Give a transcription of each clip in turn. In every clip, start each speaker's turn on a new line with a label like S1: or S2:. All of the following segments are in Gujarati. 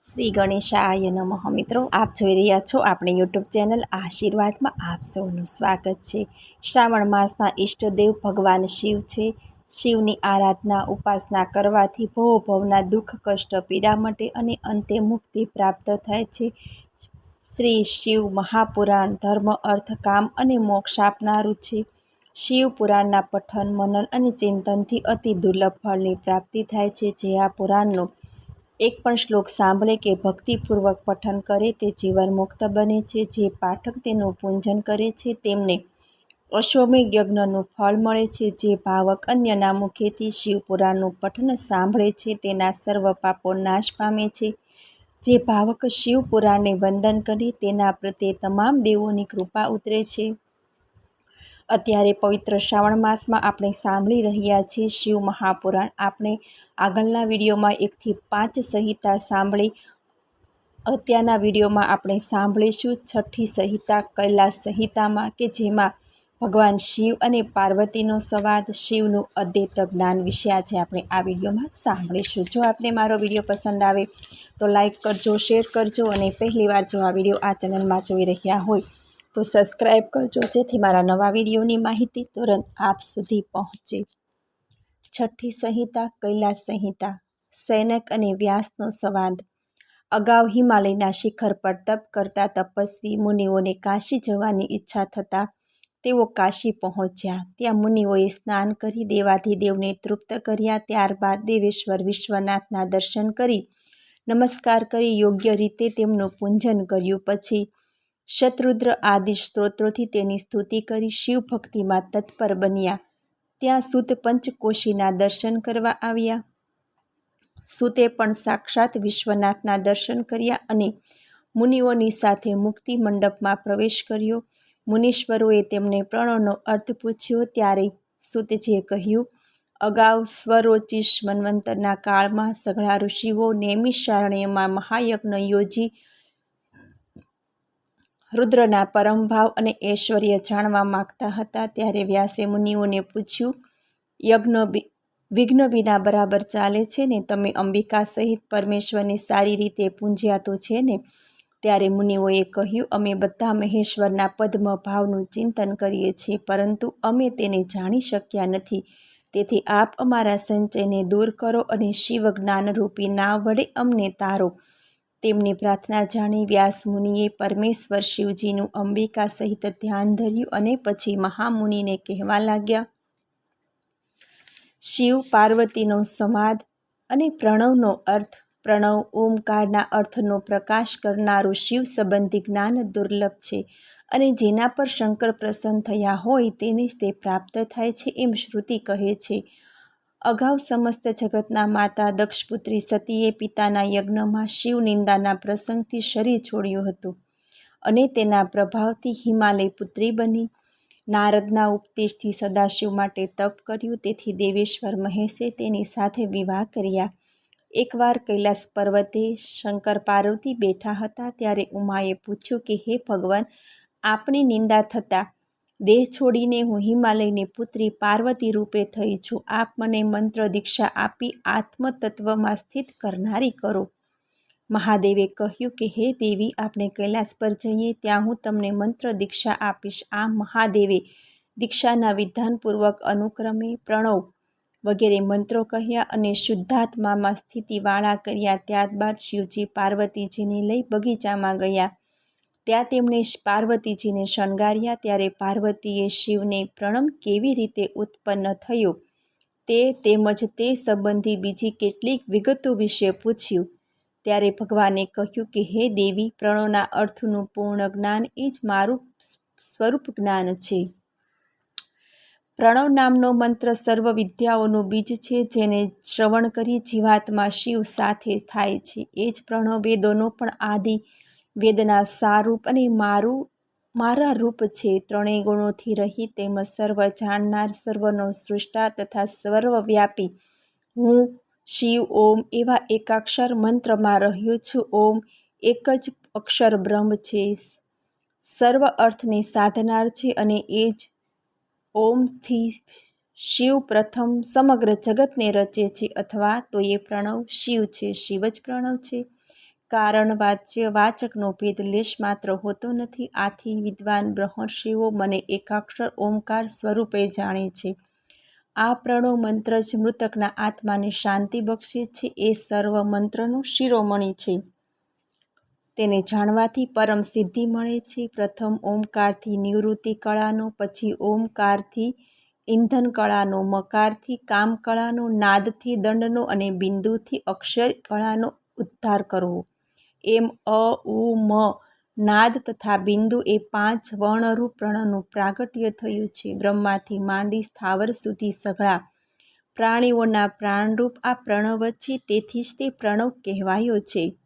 S1: શ્રી ગણેશાય નમઃ. મિત્રો, આપ જોઈ રહ્યા છો આપણી યુટ્યુબ ચેનલ આશીર્વાદમાં આપ સૌનું સ્વાગત છે. શ્રાવણ માસના ઈષ્ટદેવ ભગવાન શિવ છે. શિવની આરાધના, ઉપાસના કરવાથી ભવ ભવના દુઃખ, કષ્ટ, પીડા મટે અને અંતે મુક્તિ પ્રાપ્ત થાય છે. શ્રી શિવ મહાપુરાણ ધર્મ, અર્થ, કામ અને મોક્ષ આપનારું છે. શિવ પુરાણના પઠન, મનન અને ચિંતનથી અતિ દુર્લભ ફળની પ્રાપ્તિ થાય છે. જે આ પુરાણનો એક પણ શ્લોક સાંભળે કે ભક્તિપૂર્વક પઠન કરે તે જીવન મુક્ત બને છે. જે પાઠક તેનું પૂજન કરે છે, તેમને અશ્વમેઘ યજ્ઞનું ફળ મળે છે. જે ભાવક અન્યના મુખેથી શિવપુરાણનું પઠન સાંભળે છે, તેના સર્વ પાપો નાશ પામે છે. જે ભાવક શિવપુરાણને વંદન કરી, તેના પ્રત્યે તમામ દેવોની કૃપા ઉતરે છે. અત્યારે પવિત્ર શ્રાવણ માસમાં આપણે સાંભળી રહ્યા છીએ શિવ મહાપુરાણ. આપણે આગળના વિડીયોમાં એકથી પાંચ સંહિતા સાંભળી, અત્યારના વિડીયોમાં આપણે સાંભળીશું છઠ્ઠી સંહિતા, કૈલાસ સંહિતામાં કે જેમાં ભગવાન શિવ અને પાર્વતીનો સંવાદ, શિવનું અદ્વૈત જ્ઞાન વિશે આજે આપણે આ વિડીયોમાં સાંભળીશું. જો આપને મારો વીડિયો પસંદ આવે તો લાઈક કરજો, શેર કરજો અને પહેલીવાર જો આ વીડિયો આ ચેનલમાં જોઈ રહ્યા હોય તો સબસ્ક્રાઈબ કરજો, જેથી મારા નવા વિડીયોની માહિતી તુરંત આપ સુધી પહોંચે. છઠ્ઠી સંહિતા, કૈલાસ સંહિતા, સૈનક અને વ્યાસનો સંવાદ. અગાઉ હિમાલયના શિખર પર તપ કરતા તપસ્વી મુનિઓને કાશી જવાની ઈચ્છા થતાં તેઓ કાશી પહોંચ્યા. ત્યાં મુનિઓએ સ્નાન કરી દેવાધિદેવને તૃપ્ત કર્યા. ત્યારબાદ દેવેશ્વર વિશ્વનાથના દર્શન કરી નમસ્કાર કરી યોગ્ય રીતે તેમનું પૂજન કર્યું. પછી શત્રુદ્ર આદિ સ્ત્રોત્રોથી તેની સ્તુતિ કરી શિવ ભક્તિમાં તત્પર બન્યા. ત્યાં સુત પંચકોશીના દર્શન કરવા આવ્યા. સુતે પણ સાક્ષાત વિશ્વનાથના દર્શન કર્યા અને મુનિઓની સાથે મુક્તિ મંડપમાં પ્રવેશ કર્યો. મુનીશ્વરોએ તેમને પ્રણવનો અર્થ પૂછ્યો ત્યારે સુતજીએ કહ્યું, અગાઉ સ્વરોચિષ મન્વંતરના કાળમાં સઘળા ઋષિઓ નૈમિષારણ્યમાં મહાયજ્ઞ યોજી રુદ્રના પરમભાવ અને ઐશ્વર્ય જાણવા માગતા હતા ત્યારે વ્યાસે મુનિઓને પૂછ્યું, યજ્ઞ વિઘ્ન વિના બરાબર ચાલે છે ને? તમે અંબિકા સહિત પરમેશ્વરને સારી રીતે પૂંજ્યા તો છે ને? ત્યારે મુનિઓએ કહ્યું, અમે બધા મહેશ્વરના પદ્મ ભાવનું ચિંતન કરીએ છીએ, પરંતુ અમે તેને જાણી શક્યા નથી. તેથી આપ અમારા સંચયને દૂર કરો અને શિવ જ્ઞાનરૂપી ના વડે અમને તારો તેમની પ્રાર્થના જાણી વ્યાસ મુનિએ પરમેશ્વર શિવજીનું અંબિકા સહિત ધ્યાન ધર્યું અને પછી મહામુનિને કહેવા લાગ્યા, શિવ પાર્વતીનો સંવાદ અને પ્રણવનો અર્થ, પ્રણવ ઓમકારના અર્થનો પ્રકાશ કરનારું શિવ સંબંધી જ્ઞાન દુર્લભ છે અને જેના પર શંકર પ્રસન્ન થયા હોય તેને તે પ્રાપ્ત થાય છે એમ શ્રુતિ કહે છે. અગાઉ સમસ્ત જગતના માતા દક્ષપુત્રી સતીએ પિતાના યજ્ઞમાં શિવ નિંદાના પ્રસંગથી શરીર છોડ્યું હતું અને તેના પ્રભાવથી હિમાલય પુત્રી બની. નારદના ઉપદેશથી સદાશિવ માટે તપ કર્યું, તેથી દેવેશ્વર મહેશે તેની સાથે વિવાહ કર્યા. એકવાર કૈલાસ પર્વતે શંકર પાર્વતી બેઠા હતા, ત્યારે ઉમાએ પૂછ્યું કે, હે ભગવાન આપણી નિંદા થતાં દેહ છોડીને હું હિમાલયની પુત્રી પાર્વતી રૂપે થઈ છું. આપ મને મંત્ર દીક્ષા આપી આત્મતત્વમાં સ્થિત કરનારી કરો. મહાદેવે કહ્યું કે, હે દેવી, આપણે કૈલાસ પર જઈએ, ત્યાં હું તમને મંત્ર દીક્ષા આપીશ. આ મહાદેવે દીક્ષાના વિધાનપૂર્વક અનુક્રમે પ્રણવ વગેરે મંત્રો કહ્યા અને શુદ્ધાત્મામાં સ્થિતિવાળા કર્યા. ત્યારબાદ શિવજી પાર્વતીજીને લઈ બગીચામાં ગયા. ત્યાં તેમણે પાર્વતીજીને શણગાર્યા ત્યારે પાર્વતીએ શિવને પ્રણમ કેવી રીતે ઉત્પન્ન થયો તે તેમજ તે સંબંધી બીજી કેટલીક વિગતો વિશે પૂછ્યું. ત્યારે ભગવાને કહ્યું કે, હે દેવી પ્રણવના અર્થનું પૂર્ણ જ્ઞાન એ જ મારું સ્વરૂપ જ્ઞાન છે. પ્રણવ નામનો મંત્ર સર્વ વિદ્યાઓનું બીજ છે, જેને શ્રવણ કરી જીવાત્મા શિવ સાથે થાય છે. એ જ પ્રણવ વેદોનો પણ આદિ વેદના સારૂપ અને મારું, મારા રૂપ છે. ત્રણેય ગુણોથી રહી તેમજ સર્વ જાણનાર, સર્વનો સૃષ્ટા તથા સર્વવ્યાપી. હું શિવ ઓમ એવા એકાક્ષર મંત્રમાં રહ્યો છું. ઓમ એક જ અક્ષર બ્રહ્મ છે. સર્વ અર્થની સાધનાર છે અને એ જ ઓમથી શિવ પ્રથમ સમગ્ર જગતને રચે છે. અથવા તો એ પ્રણવ શિવ છે. શિવ જ પ્રણવ છે. કારણ વાચ્ય વાચકનો ભેદ લેશ માત્ર હોતો નથી. આથી વિદ્વાન બ્રહ્મર્ષિઓ મને એકાક્ષર ઓમકાર સ્વરૂપે જાણે છે. આ પ્રણવ મંત્ર જ મૃતકના આત્માને શાંતિ બક્ષે છે. એ સર્વ મંત્રનું શિરોમણી છે. તેને જાણવાથી પરમ સિદ્ધિ મળે છે. પ્રથમ ઓમકારથી નિવૃત્તિ કળાનો, પછી ઓમકારથી ઇંધન કળાનો, મકારથી કામ કળાનો, નાદથી દંડનો અને બિંદુથી અક્ષર કળાનો ઉદ્ધાર કરવો. એમ, અ, ઉ, મ, નાદ તથા બિંદુ એ પાંચ વર્ણરૂપ પ્રણવનું પ્રાગટ્ય થયું છે. બ્રહ્માથી માંડી સ્થાવર સુધી સઘળા પ્રાણીઓના પ્રાણરૂપ આ પ્રણવ છે, તેથી જ તે પ્રણવ કહેવાયો છે.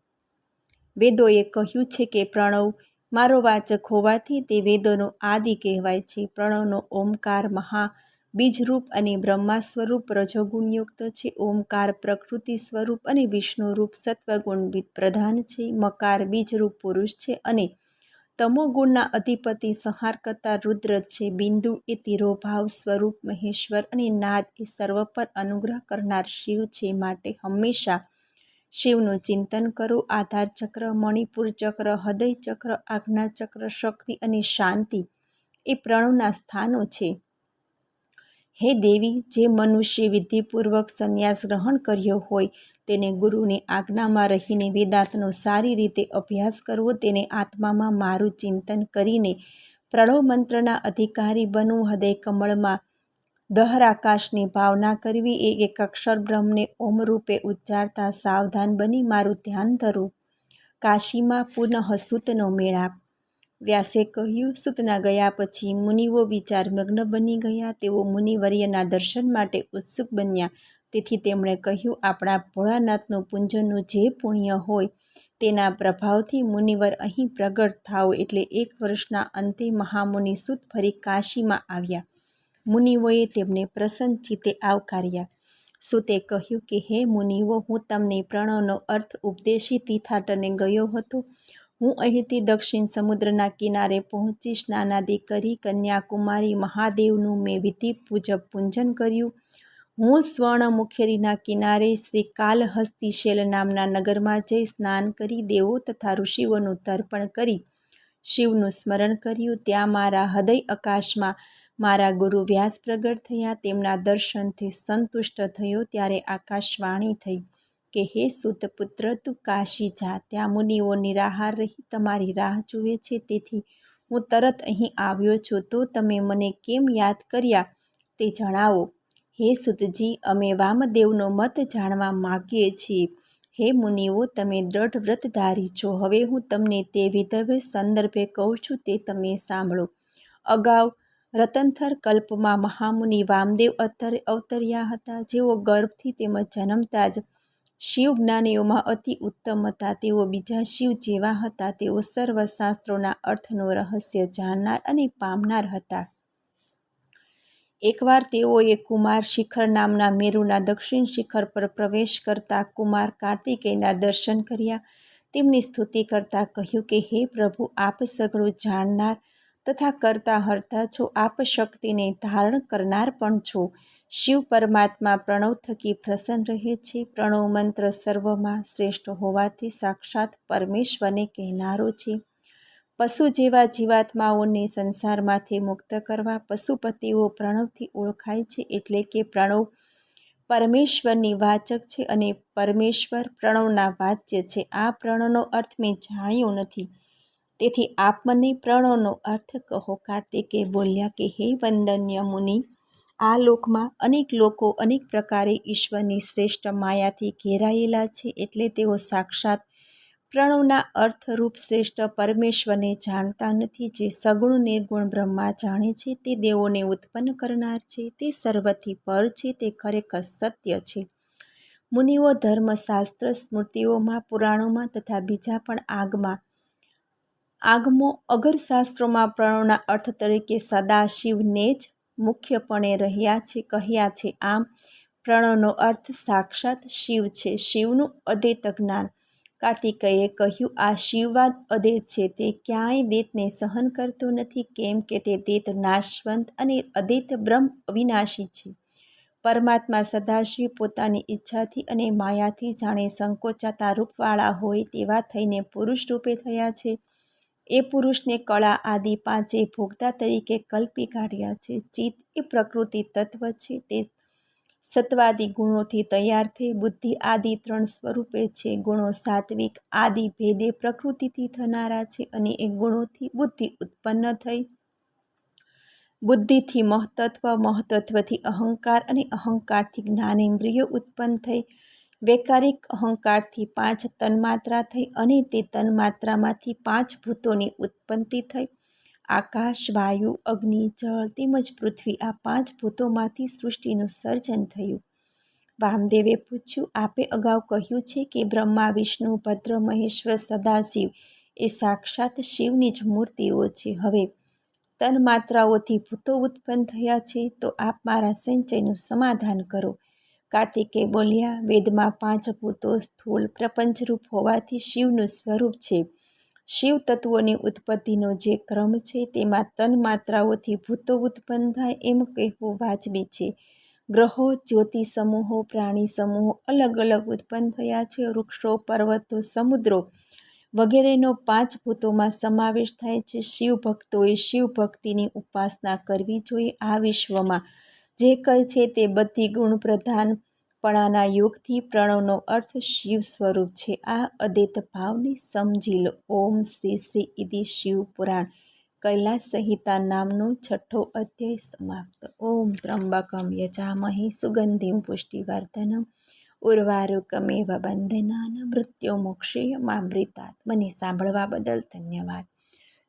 S1: વેદોએ કહ્યું છે કે પ્રણવ મારો વાચક હોવાથી તે વેદોનો આદિ કહેવાય છે. પ્રણવનો ઓમકાર મહા બીજરૂપ અને બ્રહ્મા સ્વરૂપ રજોગુણયુક્ત છે, ઓમકાર પ્રકૃતિ સ્વરૂપ અને વિષ્ણુરૂપ સત્વગુણ પ્રધાન છે, મકાર બીજરૂપ પુરુષ છે અને તમોગુણના અધિપતિ સંહાર કરતા રુદ્ર છે. બિંદુ એ તિરોભાવ સ્વરૂપ મહેશ્વર અને નાદ એ સર્વ પર અનુગ્રહ કરનાર શિવ છે. માટે હંમેશા શિવનું ચિંતન કરો. આધાર ચક્ર, મણિપુર ચક્ર, હૃદય ચક્ર, આજ્ઞા ચક્ર, શક્તિ અને શાંતિ એ પ્રણવના સ્થાનો છે. હે દેવી, જે મનુષ્ય વિધિપૂર્વક સંન્યાસ ગ્રહણ કર્યો હોય, તેને ગુરુની આજ્ઞામાં રહીને વેદાંતનો સારી રીતે અભ્યાસ કરવો, તેને આત્મામાં મારું ચિંતન કરીને પ્રણવ મંત્રના અધિકારી બનવું, હૃદય કમળમાં દહરાકાશની ભાવના કરવી, એ એક અક્ષર બ્રહ્મને ઓમ રૂપે ઉચ્ચારતા સાવધાન બની મારું ધ્યાન ધરવું કાશીમાં પુનઃ સૂતનો મેળાપ. વ્યાસે કહ્યું, સૂતના ગયા પછી મુનિઓ વિચારમગ્ન બની ગયા. તેઓ મુનિવર્યના દર્શન માટે ઉત્સુક બન્યા. તેથી તેમણે કહ્યું, આપણા ભોળાનાથનું પૂંજનનું જે પુણ્ય હોય તેના પ્રભાવથી મુનિવર અહીં પ્રગટ થાઓ. એટલે એક વર્ષના અંતે મહામુનિ સૂત ફરી કાશીમાં આવ્યા. મુનિઓએ તેમને પ્રસન્ન ચિત્તે આવકાર્યા. સુતે કહ્યું કે, હે મુનિઓ, હું તમને પ્રણવનો અર્થ ઉપદેશી તીથાટને ગયો હતો. હું અહીંથી દક્ષિણ સમુદ્રના કિનારે પહોંચી સ્નાનાદિ કરી કન્યાકુમારી મહાદેવનું મેં વિધિ પૂજબ પૂંજન કર્યું. હું સ્વર્ણ મુખેરીના કિનારે શ્રી કાલહસ્તી શેલ નામના નગરમાં જઈ સ્નાન કરી દેવો તથા ઋષિઓનું તર્પણ કરી શિવનું સ્મરણ કર્યું. ત્યાં મારા હૃદય આકાશમાં મારા ગુરુ વ્યાસ પ્રગટ થયા. તેમના દર્શનથી સંતુષ્ટ થયો ત્યારે આકાશવાણી થઈ. કે, હે સુતપુત્ર તું કાશી જા. ત્યાં મુનિઓ નિરાહાર રહી, તમારી રાહ જુએ છે. તેથી હું તરત અહીં આવ્યો છું. તો તમે મને કેમ યાદ કર્યા તે જણાવો. હે સુતજી, અમે વામદેવનો મત જાણવા માગીએ છીએ. હે મુનિઓ, તમે દ્રઢ વ્રતધારી છો. હવે હું તમને તે વિધવે સંદર્ભે કહું છું તે તમે સાંભળો. અગાઉ રતનથર કલ્પમાં મહામુનિ વામદેવ અત્યારે અવતર્યા હતા. જેઓ ગર્ભથી તેમજ જન્મતા જ શિવ જ્ઞાનીઓમાં અતિ ઉત્તમ હતા તેઓ બીજા શિવ જેવા હતા. તેઓ સર્વ શાસ્ત્રોના અર્થનો રહસ્ય જાણનાર અને પામનાર હતા. એકવાર તેઓએ કુમાર શિખર નામના મેરુના દક્ષિણ શિખર પર પ્રવેશ કરતા કુમાર કાર્તિકેયના દર્શન કર્યા. તેમની સ્તુતિ કરતા કહ્યું કે, હે પ્રભુ, આપ સઘળું જાણનાર તથા કરતા હરતા છો. આપ શક્તિને ધારણ કરનાર પણ છો. શિવ પરમાત્મા પ્રણવ થકી પ્રસન્ન રહે છે. પ્રણવ મંત્ર સર્વમાં શ્રેષ્ઠ હોવાથી સાક્ષાત પરમેશ્વરને કહેનારો છે. પશુ જેવા જીવાત્માઓને સંસારમાંથી મુક્ત કરવા પશુપતિઓ પ્રણવથી ઓળખાય છે એટલે કે પ્રણવ પરમેશ્વરની વાચક છે અને પરમેશ્વર પ્રણવના વાચ્ય છે. આ પ્રણવનો અર્થ મેં જાણ્યો નથી. તેથી આપ મને પ્રણવનો અર્થ કહો, કાર્તિકે બોલ્યા કે, હે વંદન્ય મુનિ, આ લોકમાં અનેક લોકો અનેક પ્રકારે ઈશ્વરની શ્રેષ્ઠ માયાથી ઘેરાયેલા છે એટલે તેઓ સાક્ષાત પ્રણવના અર્થરૂપ શ્રેષ્ઠ પરમેશ્વરને જાણતા નથી. જે સગુણ નિર્ગુણ બ્રહ્મા જાણે છે, તે દેવોને ઉત્પન્ન કરનાર છે, તે સર્વથી પર છે, તે ખરેખર સત્ય છે. મુનિઓ ધર્મશાસ્ત્ર સ્મૃતિઓમાં, પુરાણોમાં તથા બીજા પણ આગમાં આગમો અગરશાસ્ત્રોમાં પ્રણવના અર્થ તરીકે સદાશિવને જ મુખ્યપણે રહ્યા છે, કહ્યા છે, આમ પ્રણવનો અર્થ સાક્ષાત શિવ છે, શિવનું અદ્વૈત જ્ઞાન કાર્તિકેયે કહ્યું, આ શિવવાદ અદ્વૈત છે, તે ક્યાંય દેતને સહન કરતો નથી, કેમ કે તે દેત નાશવંત અને અદ્વૈત બ્રહ્મ અવિનાશી છે. પરમાત્મા સદાશિવ પોતાની ઈચ્છાથી અને માયાથી જાણે સંકોચાતા રૂપવાળા હોય તેવા થઈને પુરુષ રૂપે થયા છે. એ પુરુષને કળા આદિ પાંચે ભોગતા તરીકે કલ્પી કાઢ્યા છે. ચિત્ત એ પ્રકૃતિ તત્વ છે. તે સત્વાદી ગુણોથી તૈયાર થઈ બુદ્ધિ આદિ ત્રણ સ્વરૂપે છે. ગુણો સાત્વિક, આદિ ભેદે પ્રકૃતિથી થનારા છે અને એ ગુણોથી બુદ્ધિ ઉત્પન્ન થઈ. બુદ્ધિથી મહતત્વ, મહતત્વથી અહંકાર અને અહંકારથી જ્ઞાનેન્દ્રિયો ઉત્પન્ન થઈ. વૈકારિક અહંકારથી પાંચ તન્માત્રા થઈ અને તે તન્માત્રામાંથી પાંચ ભૂતોની ઉત્પત્તિ થઈ. આકાશ, વાયુ, અગ્નિ, જળ તેમજ પૃથ્વી આ પાંચ ભૂતોમાંથી સૃષ્ટિનું સર્જન થયું. વામદેવે પૂછ્યું, આપે અગાઉ કહ્યું છે કે બ્રહ્મા, વિષ્ણુ, ભદ્ર, મહેશ્વર, સદાશિવ એ સાક્ષાત શિવની જ મૂર્તિઓ છે. હવે તન્માત્રાઓથી ભૂતો ઉત્પન્ન થયા છે તો આપ મારા સંચયનું સમાધાન કરો. કાર્તિકે બોલ્યા, વેદમાં પાંચ ભૂતો સ્થૂળ પ્રપંચરૂપ હોવાથી શિવનું સ્વરૂપ છે. શિવ તત્વોની ઉત્પત્તિનો જે ક્રમ છે, તેમાં તન માત્રાઓથી ભૂતો ઉત્પન્ન થાય એમ કહેવું વાજબી છે. ગ્રહો જ્યોતિ સમૂહો પ્રાણી સમૂહો અલગ અલગ ઉત્પન્ન થયા છે. વૃક્ષો, પર્વતો, સમુદ્રો વગેરેનો પાંચ ભૂતોમાં સમાવેશ થાય છે. શિવ ભક્તોએ શિવ ભક્તિની ઉપાસના કરવી જોઈએ આ વિશ્વમાં. જે કંઈ છે તે બધી ગુણ પ્રધાનપણાના યોગથી પ્રણવનો અર્થ શિવ સ્વરૂપ છે. આ અદિત ભાવને સમજી લો. ઓમ શ્રી શ્રી ઇતિ શિવ પુરાણ કૈલાસ સંહિતા નામનો છઠ્ઠો અધ્યાય સમાપ્ત. ઓમ ત્રંબકમ યજામહી સુગંધિમ પુષ્ટિવર્ધનમ ઉર્વારુકમેવ બંધનાન મૃત્યુ મોક્ષીય મામૃતાત સાંભળવા બદલ ધન્યવાદ.